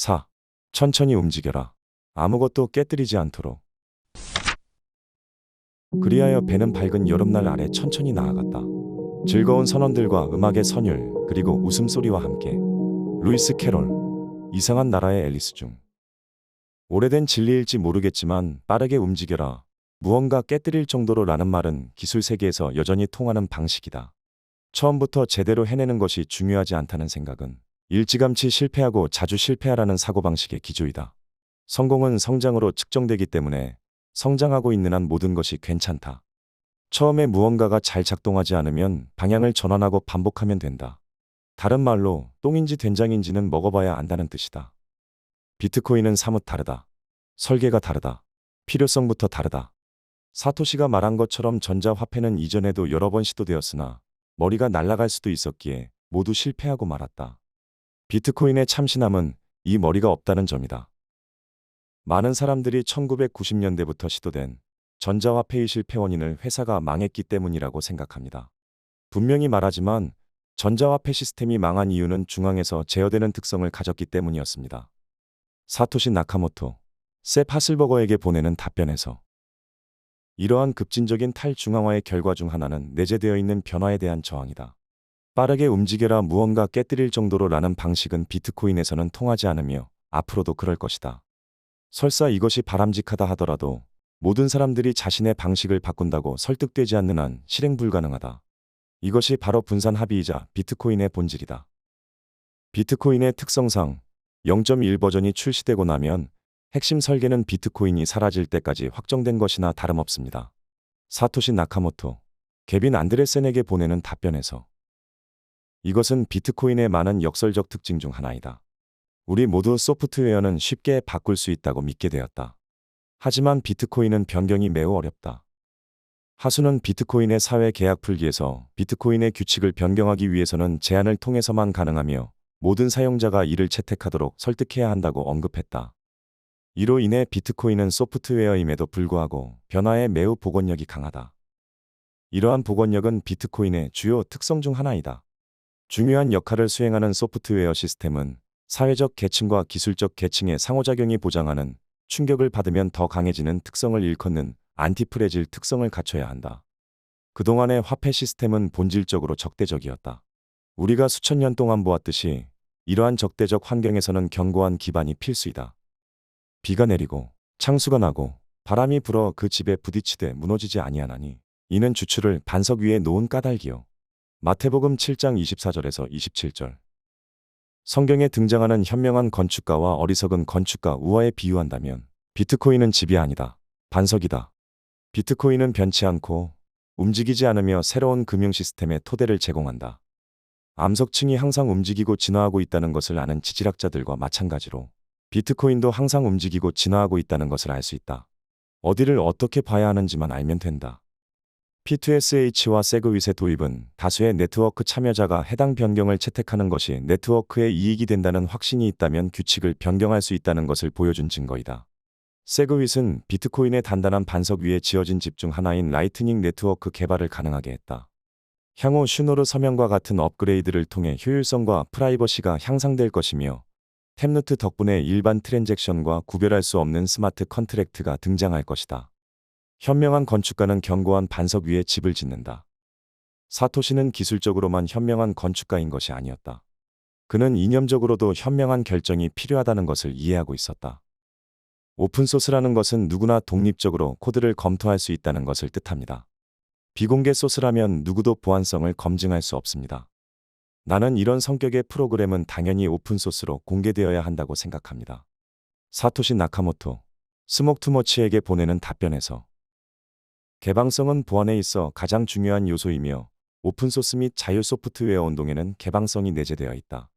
4. 천천히 움직여라. 아무것도 깨뜨리지 않도록. 그리하여 배는 밝은 여름날 아래 천천히 나아갔다. 즐거운 선원들과 음악의 선율, 그리고 웃음소리와 함께. 루이스 캐롤. 이상한 나라의 앨리스 중. 오래된 진리일지 모르겠지만 빠르게 움직여라. 무언가 깨뜨릴 정도로 라는 말은 기술 세계에서 여전히 통하는 방식이다. 처음부터 제대로 해내는 것이 중요하지 않다는 생각은 일찌감치 실패하고 자주 실패하라는 사고방식의 기조이다. 성공은 성장으로 측정되기 때문에 성장하고 있는 한 모든 것이 괜찮다. 처음에 무언가가 잘 작동하지 않으면 방향을 전환하고 반복하면 된다. 다른 말로 똥인지 된장인지는 먹어봐야 안다는 뜻이다. 비트코인은 사뭇 다르다. 설계가 다르다. 필요성부터 다르다. 사토시가 말한 것처럼 전자화폐는 이전에도 여러 번 시도되었으나 머리가 날아갈 수도 있었기에 모두 실패하고 말았다. 비트코인의 참신함은 이 머리가 없다는 점이다. 많은 사람들이 1990년대부터 시도된 전자화폐의 실패 원인을 회사가 망했기 때문이라고 생각합니다. 분명히 말하지만 전자화폐 시스템이 망한 이유는 중앙에서 제어되는 특성을 가졌기 때문이었습니다. 사토시 나카모토, 세 파슬버거에게 보내는 답변에서 이러한 급진적인 탈중앙화의 결과 중 하나는 내재되어 있는 변화에 대한 저항이다. 빠르게 움직여라 무언가 깨뜨릴 정도로 라는 방식은 비트코인에서는 통하지 않으며 앞으로도 그럴 것이다. 설사 이것이 바람직하다 하더라도 모든 사람들이 자신의 방식을 바꾼다고 설득되지 않는 한 실행 불가능하다. 이것이 바로 분산 합의이자 비트코인의 본질이다. 비트코인의 특성상 0.1 버전이 출시되고 나면 핵심 설계는 비트코인이 사라질 때까지 확정된 것이나 다름없습니다. 사토시 나카모토, 개빈 안드레센에게 보내는 답변에서 이것은 비트코인의 많은 역설적 특징 중 하나이다. 우리 모두 소프트웨어는 쉽게 바꿀 수 있다고 믿게 되었다. 하지만 비트코인은 변경이 매우 어렵다. 하수는 비트코인의 사회 계약 풀기에서 비트코인의 규칙을 변경하기 위해서는 제안을 통해서만 가능하며 모든 사용자가 이를 채택하도록 설득해야 한다고 언급했다. 이로 인해 비트코인은 소프트웨어임에도 불구하고 변화에 매우 복원력이 강하다. 이러한 복원력은 비트코인의 주요 특성 중 하나이다. 중요한 역할을 수행하는 소프트웨어 시스템은 사회적 계층과 기술적 계층의 상호작용이 보장하는 충격을 받으면 더 강해지는 특성을 일컫는 안티프레질 특성을 갖춰야 한다. 그동안의 화폐 시스템은 본질적으로 적대적이었다. 우리가 수천 년 동안 보았듯이 이러한 적대적 환경에서는 견고한 기반이 필수이다. 비가 내리고 창수가 나고 바람이 불어 그 집에 부딪히되 무너지지 아니하나니 이는 주추를 반석 위에 놓은 까닭이요. 마태복음 7장 24절에서 27절. 성경에 등장하는 현명한 건축가와 어리석은 건축가 우화에 비유한다면 비트코인은 집이 아니다. 반석이다. 비트코인은 변치 않고 움직이지 않으며 새로운 금융 시스템의 토대를 제공한다. 암석층이 항상 움직이고 진화하고 있다는 것을 아는 지질학자들과 마찬가지로 비트코인도 항상 움직이고 진화하고 있다는 것을 알 수 있다. 어디를 어떻게 봐야 하는지만 알면 된다. P2SH와 세그윗의 도입은 다수의 네트워크 참여자가 해당 변경을 채택하는 것이 네트워크에 이익이 된다는 확신이 있다면 규칙을 변경할 수 있다는 것을 보여준 증거이다. 세그윗은 비트코인의 단단한 반석 위에 지어진 집 중 하나인 라이트닝 네트워크 개발을 가능하게 했다. 향후 슈노르 서명과 같은 업그레이드를 통해 효율성과 프라이버시가 향상될 것이며 탭루트 덕분에 일반 트랜잭션과 구별할 수 없는 스마트 컨트랙트가 등장할 것이다. 현명한 건축가는 견고한 반석 위에 집을 짓는다. 사토시는 기술적으로만 현명한 건축가인 것이 아니었다. 그는 이념적으로도 현명한 결정이 필요하다는 것을 이해하고 있었다. 오픈소스라는 것은 누구나 독립적으로 코드를 검토할 수 있다는 것을 뜻합니다. 비공개 소스라면 누구도 보안성을 검증할 수 없습니다. 나는 이런 성격의 프로그램은 당연히 오픈소스로 공개되어야 한다고 생각합니다. 사토시 나카모토, 스목투머치에게 보내는 답변에서 개방성은 보안에 있어 가장 중요한 요소이며 오픈소스 및 자유 소프트웨어 운동에는 개방성이 내재되어 있다.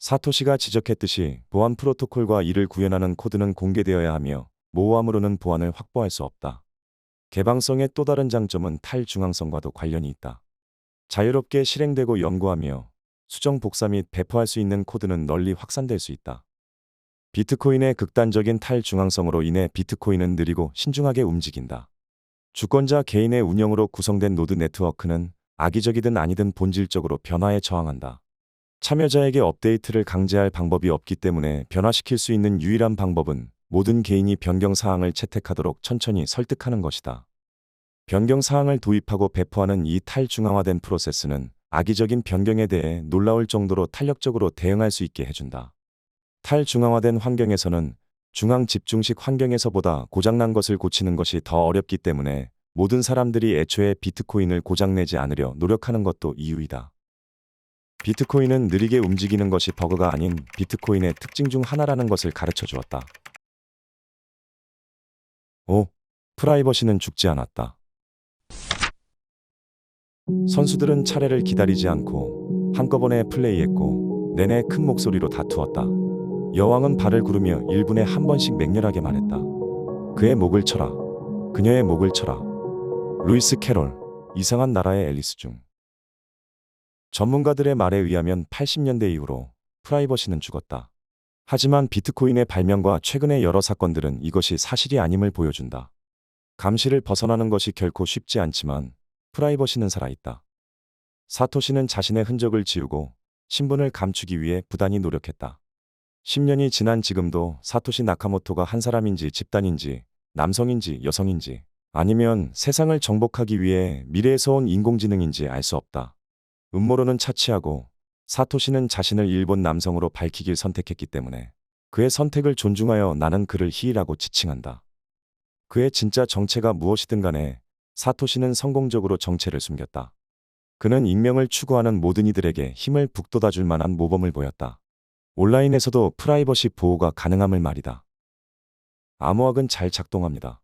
사토시가 지적했듯이 보안 프로토콜과 이를 구현하는 코드는 공개되어야 하며 모호함으로는 보안을 확보할 수 없다. 개방성의 또 다른 장점은 탈중앙성과도 관련이 있다. 자유롭게 실행되고 연구하며 수정 복사 및 배포할 수 있는 코드는 널리 확산될 수 있다. 비트코인의 극단적인 탈중앙성으로 인해 비트코인은 느리고 신중하게 움직인다. 주권자 개인의 운영으로 구성된 노드 네트워크는 악의적이든 아니든 본질적으로 변화에 저항한다. 참여자에게 업데이트를 강제할 방법이 없기 때문에 변화시킬 수 있는 유일한 방법은 모든 개인이 변경 사항을 채택하도록 천천히 설득하는 것이다. 변경 사항을 도입하고 배포하는 이 탈중앙화된 프로세스는 악의적인 변경에 대해 놀라울 정도로 탄력적으로 대응할 수 있게 해준다. 탈중앙화된 환경에서는 중앙 집중식 환경에서보다 고장난 것을 고치는 것이 더 어렵기 때문에 모든 사람들이 애초에 비트코인을 고장내지 않으려 노력하는 것도 이유이다. 비트코인은 느리게 움직이는 것이 버그가 아닌 비트코인의 특징 중 하나라는 것을 가르쳐 주었다. 5. 프라이버시는 죽지 않았다. 선수들은 차례를 기다리지 않고 한꺼번에 플레이했고 내내 큰 목소리로 다투었다. 여왕은 발을 구르며 1분에 한 번씩 맹렬하게 말했다. 그의 목을 쳐라. 그녀의 목을 쳐라. 루이스 캐롤, 이상한 나라의 앨리스 중. 전문가들의 말에 의하면 80년대 이후로 프라이버시는 죽었다. 하지만 비트코인의 발명과 최근의 여러 사건들은 이것이 사실이 아님을 보여준다. 감시를 벗어나는 것이 결코 쉽지 않지만 프라이버시는 살아있다. 사토시는 자신의 흔적을 지우고 신분을 감추기 위해 부단히 노력했다. 10년이 지난 지금도 사토시 나카모토가 한 사람인지 집단인지 남성인지 여성인지 아니면 세상을 정복하기 위해 미래에서 온 인공지능인지 알 수 없다. 음모론은 차치하고 사토시는 자신을 일본 남성으로 밝히길 선택했기 때문에 그의 선택을 존중하여 나는 그를 희이라고 지칭한다. 그의 진짜 정체가 무엇이든 간에 사토시는 성공적으로 정체를 숨겼다. 그는 익명을 추구하는 모든 이들에게 힘을 북돋아줄 만한 모범을 보였다. 온라인에서도 프라이버시 보호가 가능함을 말이다. 암호학은 잘 작동합니다.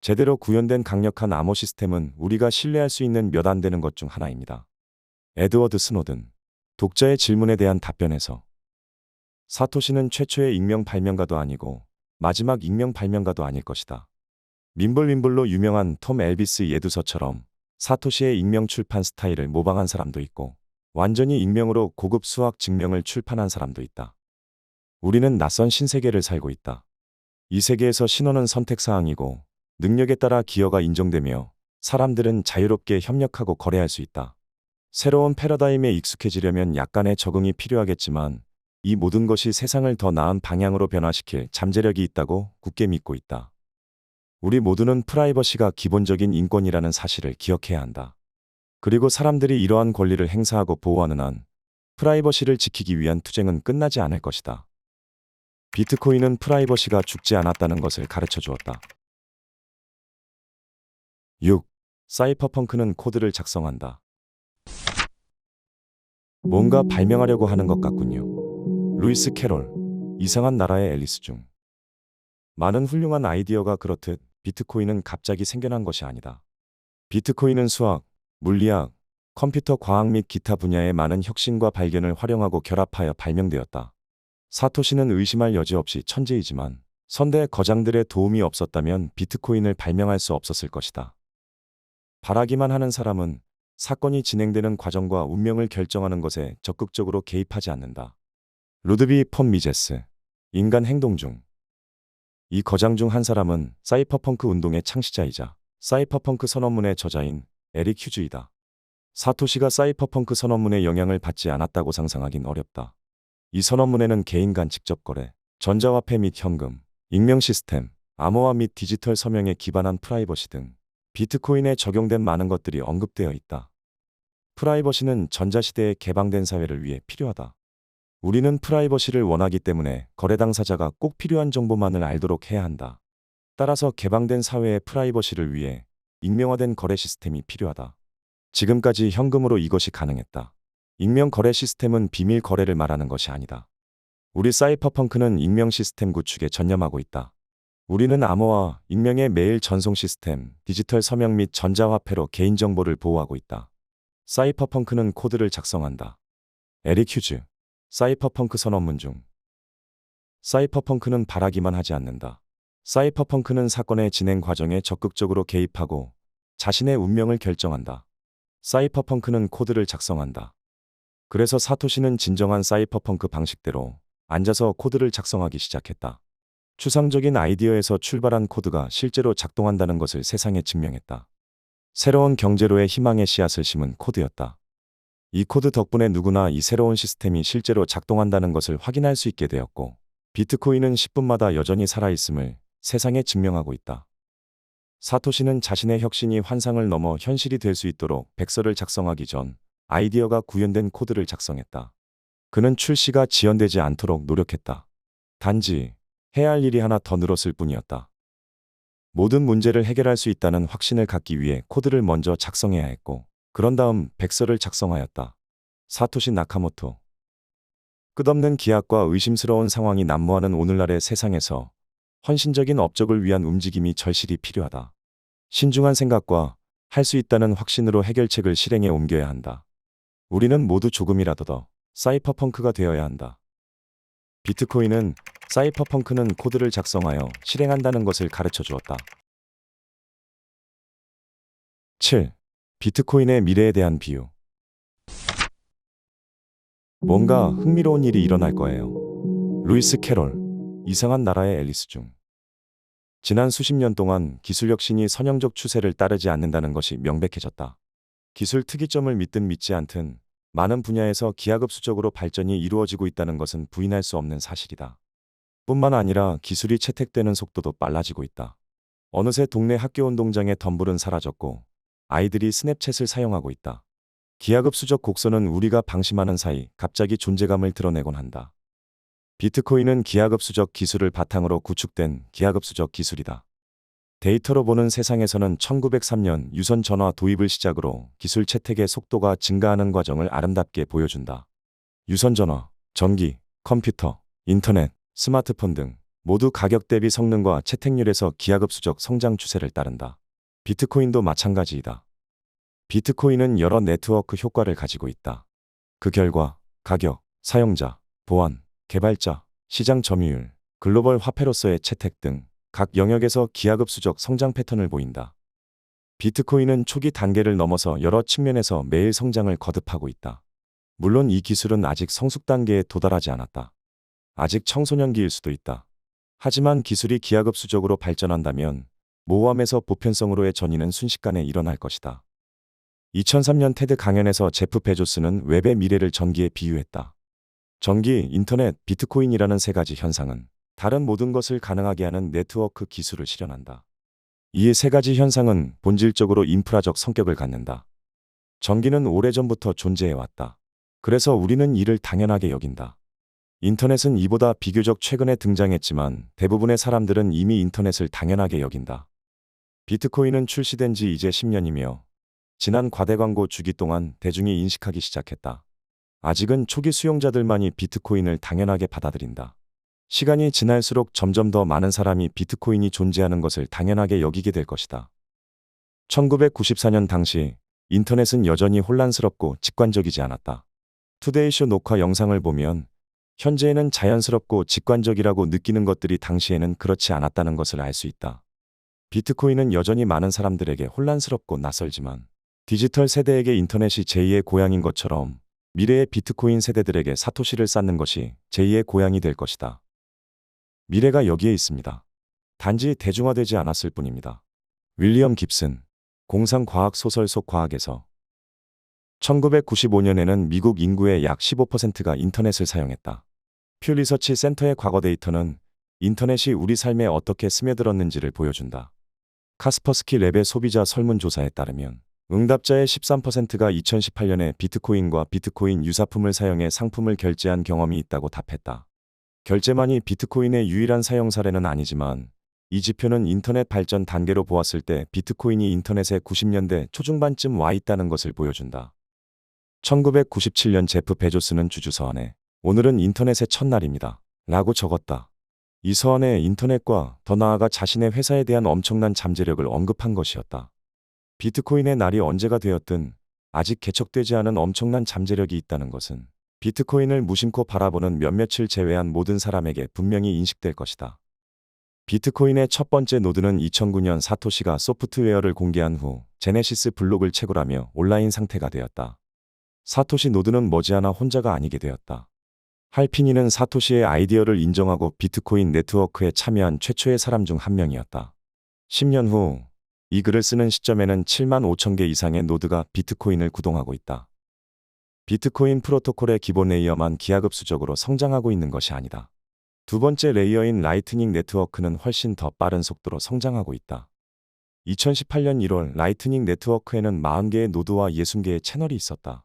제대로 구현된 강력한 암호 시스템은 우리가 신뢰할 수 있는 몇 안 되는 것 중 하나입니다. 에드워드 스노든 독자의 질문에 대한 답변에서 사토시는 최초의 익명 발명가도 아니고 마지막 익명 발명가도 아닐 것이다. 민블윈블로 유명한 톰 엘비스 예두서처럼 사토시의 익명 출판 스타일을 모방한 사람도 있고 완전히 익명으로 고급 수학 증명을 출판한 사람도 있다. 우리는 낯선 신세계를 살고 있다. 이 세계에서 신호는 선택사항이고 능력에 따라 기여가 인정되며 사람들은 자유롭게 협력하고 거래할 수 있다. 새로운 패러다임에 익숙해지려면 약간의 적응이 필요하겠지만 이 모든 것이 세상을 더 나은 방향으로 변화시킬 잠재력이 있다고 굳게 믿고 있다. 우리 모두는 프라이버시가 기본적인 인권이라는 사실을 기억해야 한다. 그리고 사람들이 이러한 권리를 행사하고 보호하는 한 프라이버시를 지키기 위한 투쟁은 끝나지 않을 것이다. 비트코인은 프라이버시가 죽지 않았다는 것을 가르쳐 주었다. 6. 사이퍼펑크는 코드를 작성한다. 뭔가 발명하려고 하는 것 같군요. 루이스 캐롤, 이상한 나라의 앨리스 중. 많은 훌륭한 아이디어가 그렇듯 비트코인은 갑자기 생겨난 것이 아니다. 비트코인은 수학, 물리학, 컴퓨터 과학 및 기타 분야의 많은 혁신과 발견을 활용하고 결합하여 발명되었다. 사토시는 의심할 여지 없이 천재이지만 선대 거장들의 도움이 없었다면 비트코인을 발명할 수 없었을 것이다. 바라기만 하는 사람은 사건이 진행되는 과정과 운명을 결정하는 것에 적극적으로 개입하지 않는다. 루드비 폰 미제스 인간 행동 중 이 거장 중 한 사람은 사이퍼펑크 운동의 창시자이자 사이퍼펑크 선언문의 저자인 에릭 휴즈이다. 사토시가 사이퍼펑크 선언문의 영향을 받지 않았다고 상상하긴 어렵다. 이 선언문에는 개인 간 직접 거래, 전자화폐 및 현금, 익명 시스템, 암호화 및 디지털 서명에 기반한 프라이버시 등 비트코인에 적용된 많은 것들이 언급되어 있다. 프라이버시는 전자시대에 개방된 사회를 위해 필요하다. 우리는 프라이버시를 원하기 때문에 거래 당사자가 꼭 필요한 정보만을 알도록 해야 한다. 따라서 개방된 사회의 프라이버시를 위해 익명화된 거래 시스템이 필요하다. 지금까지 현금으로 이것이 가능했다. 익명 거래 시스템은 비밀 거래를 말하는 것이 아니다. 우리 사이퍼펑크는 익명 시스템 구축에 전념하고 있다. 우리는 암호화, 익명의 매일 전송 시스템, 디지털 서명 및 전자화폐로 개인정보를 보호하고 있다. 사이퍼펑크는 코드를 작성한다. 에릭 휴즈, 사이퍼펑크 선언문 중. 사이퍼펑크는 바라기만 하지 않는다. 사이퍼펑크는 사건의 진행 과정에 적극적으로 개입하고 자신의 운명을 결정한다. 사이퍼펑크는 코드를 작성한다. 그래서 사토시는 진정한 사이퍼펑크 방식대로 앉아서 코드를 작성하기 시작했다. 추상적인 아이디어에서 출발한 코드가 실제로 작동한다는 것을 세상에 증명했다. 새로운 경제로의 희망의 씨앗을 심은 코드였다. 이 코드 덕분에 누구나 이 새로운 시스템이 실제로 작동한다는 것을 확인할 수 있게 되었고, 비트코인은 10분마다 여전히 살아있음을 세상에 증명하고 있다. 사토시는 자신의 혁신이 환상을 넘어 현실이 될 수 있도록 백서를 작성하기 전 아이디어가 구현된 코드를 작성했다. 그는 출시가 지연되지 않도록 노력했다. 단지 해야 할 일이 하나 더 늘었을 뿐이었다. 모든 문제를 해결할 수 있다는 확신을 갖기 위해 코드를 먼저 작성해야 했고, 그런 다음 백서를 작성하였다. 사토시 나카모토. 끝없는 기약과 의심스러운 상황이 난무하는 오늘날의 세상에서 헌신적인 업적을 위한 움직임이 절실히 필요하다. 신중한 생각과 할 수 있다는 확신으로 해결책을 실행에 옮겨야 한다. 우리는 모두 조금이라도 더 사이퍼펑크가 되어야 한다. 비트코인은 사이퍼펑크는 코드를 작성하여 실행한다는 것을 가르쳐 주었다. 7. 비트코인의 미래에 대한 비유. 뭔가 흥미로운 일이 일어날 거예요. 루이스 캐롤, 이상한 나라의 앨리스 중. 지난 수십 년 동안 기술 혁신이 선형적 추세를 따르지 않는다는 것이 명백해졌다. 기술 특이점을 믿든 믿지 않든 많은 분야에서 기하급수적으로 발전이 이루어지고 있다는 것은 부인할 수 없는 사실이다. 뿐만 아니라 기술이 채택되는 속도도 빨라지고 있다. 어느새 동네 학교 운동장의 덤불은 사라졌고 아이들이 스냅챗을 사용하고 있다. 기하급수적 곡선은 우리가 방심하는 사이 갑자기 존재감을 드러내곤 한다. 비트코인은 기하급수적 기술을 바탕으로 구축된 기하급수적 기술이다. 데이터로 보는 세상에서는 1903년 유선 전화 도입을 시작으로 기술 채택의 속도가 증가하는 과정을 아름답게 보여준다. 유선 전화, 전기, 컴퓨터, 인터넷, 스마트폰 등 모두 가격 대비 성능과 채택률에서 기하급수적 성장 추세를 따른다. 비트코인도 마찬가지이다. 비트코인은 여러 네트워크 효과를 가지고 있다. 그 결과 가격, 사용자, 보안, 개발자, 시장 점유율, 글로벌 화폐로서의 채택 등 각 영역에서 기하급수적 성장 패턴을 보인다. 비트코인은 초기 단계를 넘어서 여러 측면에서 매일 성장을 거듭하고 있다. 물론 이 기술은 아직 성숙 단계에 도달하지 않았다. 아직 청소년기일 수도 있다. 하지만 기술이 기하급수적으로 발전한다면 모험에서 보편성으로의 전이는 순식간에 일어날 것이다. 2003년 테드 강연에서 제프 베조스는 웹의 미래를 전기에 비유했다. 전기, 인터넷, 비트코인이라는 세 가지 현상은 다른 모든 것을 가능하게 하는 네트워크 기술을 실현한다. 이 세 가지 현상은 본질적으로 인프라적 성격을 갖는다. 전기는 오래전부터 존재해왔다. 그래서 우리는 이를 당연하게 여긴다. 인터넷은 이보다 비교적 최근에 등장했지만 대부분의 사람들은 이미 인터넷을 당연하게 여긴다. 비트코인은 출시된 지 이제 10년이며 지난 과대 광고 주기 동안 대중이 인식하기 시작했다. 아직은 초기 수용자들만이 비트코인을 당연하게 받아들인다. 시간이 지날수록 점점 더 많은 사람이 비트코인이 존재하는 것을 당연하게 여기게 될 것이다. 1994년 당시 인터넷은 여전히 혼란스럽고 직관적이지 않았다. 투데이쇼 녹화 영상을 보면 현재에는 자연스럽고 직관적이라고 느끼는 것들이 당시에는 그렇지 않았다는 것을 알 수 있다. 비트코인은 여전히 많은 사람들에게 혼란스럽고 낯설지만 디지털 세대에게 인터넷이 제2의 고향인 것처럼 미래의 비트코인 세대들에게 사토시를 쌓는 것이 제2의 고향이 될 것이다. 미래가 여기에 있습니다. 단지 대중화되지 않았을 뿐입니다. 윌리엄 깁슨, 공상과학 소설 속 과학에서 1995년에는 미국 인구의 약 15%가 인터넷을 사용했다. 퓨 리서치 센터의 과거 데이터는 인터넷이 우리 삶에 어떻게 스며들었는지를 보여준다. 카스퍼스키 랩의 소비자 설문조사에 따르면 응답자의 13%가 2018년에 비트코인과 비트코인 유사품을 사용해 상품을 결제한 경험이 있다고 답했다. 결제만이 비트코인의 유일한 사용 사례는 아니지만 이 지표는 인터넷 발전 단계로 보았을 때 비트코인이 인터넷의 90년대 초중반쯤 와 있다는 것을 보여준다. 1997년 제프 베조스는 주주 서한에 오늘은 인터넷의 첫날입니다. 라고 적었다. 이 서한에 인터넷과 더 나아가 자신의 회사에 대한 엄청난 잠재력을 언급한 것이었다. 비트코인의 날이 언제가 되었든 아직 개척되지 않은 엄청난 잠재력이 있다는 것은 비트코인을 무심코 바라보는 몇몇을 제외한 모든 사람에게 분명히 인식될 것이다. 비트코인의 첫 번째 노드는 2009년 사토시가 소프트웨어를 공개한 후 제네시스 블록을 채굴하며 온라인 상태가 되었다. 사토시 노드는 머지않아 혼자가 아니게 되었다. 할피니는 사토시의 아이디어를 인정하고 비트코인 네트워크에 참여한 최초의 사람 중 한 명이었다. 10년 후 이 글을 쓰는 시점에는 7만 5천 개 이상의 노드가 비트코인을 구동하고 있다. 비트코인 프로토콜의 기본 레이어만 기하급수적으로 성장하고 있는 것이 아니다. 두 번째 레이어인 라이트닝 네트워크는 훨씬 더 빠른 속도로 성장하고 있다. 2018년 1월 라이트닝 네트워크에는 40개의 노드와 60개의 채널이 있었다.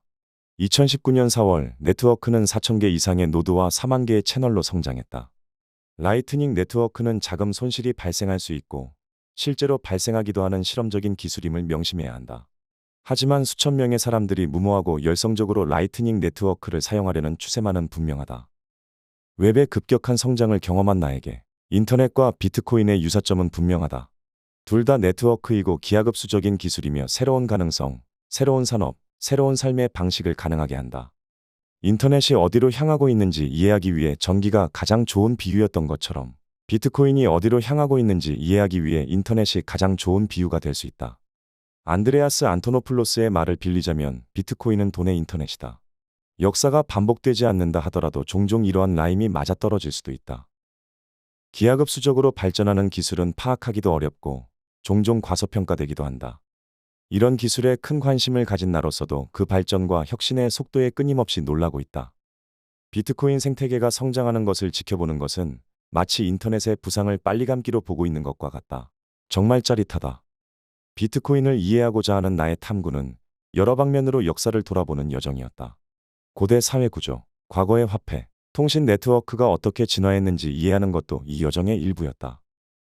2019년 4월 네트워크는 4,000개 이상의 노드와 4만 개의 채널로 성장했다. 라이트닝 네트워크는 자금 손실이 발생할 수 있고 실제로 발생하기도 하는 실험적인 기술임을 명심해야 한다. 하지만 수천 명의 사람들이 무모하고 열성적으로 라이트닝 네트워크를 사용하려는 추세만은 분명하다. 웹의 급격한 성장을 경험한 나에게 인터넷과 비트코인의 유사점은 분명하다. 둘 다 네트워크이고 기하급수적인 기술이며 새로운 가능성, 새로운 산업, 새로운 삶의 방식을 가능하게 한다. 인터넷이 어디로 향하고 있는지 이해하기 위해 전기가 가장 좋은 비유였던 것처럼 비트코인이 어디로 향하고 있는지 이해하기 위해 인터넷이 가장 좋은 비유가 될 수 있다. 안드레아스 안토노플로스의 말을 빌리자면 비트코인은 돈의 인터넷이다. 역사가 반복되지 않는다 하더라도 종종 이러한 라임이 맞아떨어질 수도 있다. 기하급수적으로 발전하는 기술은 파악하기도 어렵고 종종 과소평가되기도 한다. 이런 기술에 큰 관심을 가진 나로서도 그 발전과 혁신의 속도에 끊임없이 놀라고 있다. 비트코인 생태계가 성장하는 것을 지켜보는 것은 마치 인터넷의 부상을 빨리 감기로 보고 있는 것과 같다. 정말 짜릿하다. 비트코인을 이해하고자 하는 나의 탐구는 여러 방면으로 역사를 돌아보는 여정이었다. 고대 사회 구조, 과거의 화폐, 통신 네트워크가 어떻게 진화했는지 이해하는 것도 이 여정의 일부였다.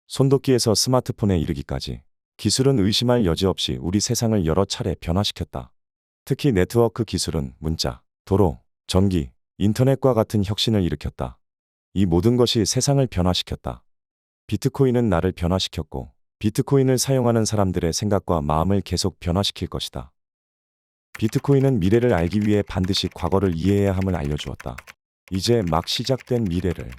손도끼에서 스마트폰에 이르기까지 기술은 의심할 여지 없이 우리 세상을 여러 차례 변화시켰다. 특히 네트워크 기술은 문자, 도로, 전기, 인터넷과 같은 혁신을 일으켰다. 이 모든 것이 세상을 변화시켰다. 비트코인은 나를 변화시켰고, 비트코인을 사용하는 사람들의 생각과 마음을 계속 변화시킬 것이다. 비트코인은 미래를 알기 위해 반드시 과거를 이해해야 함을 알려주었다. 이제 막 시작된 미래를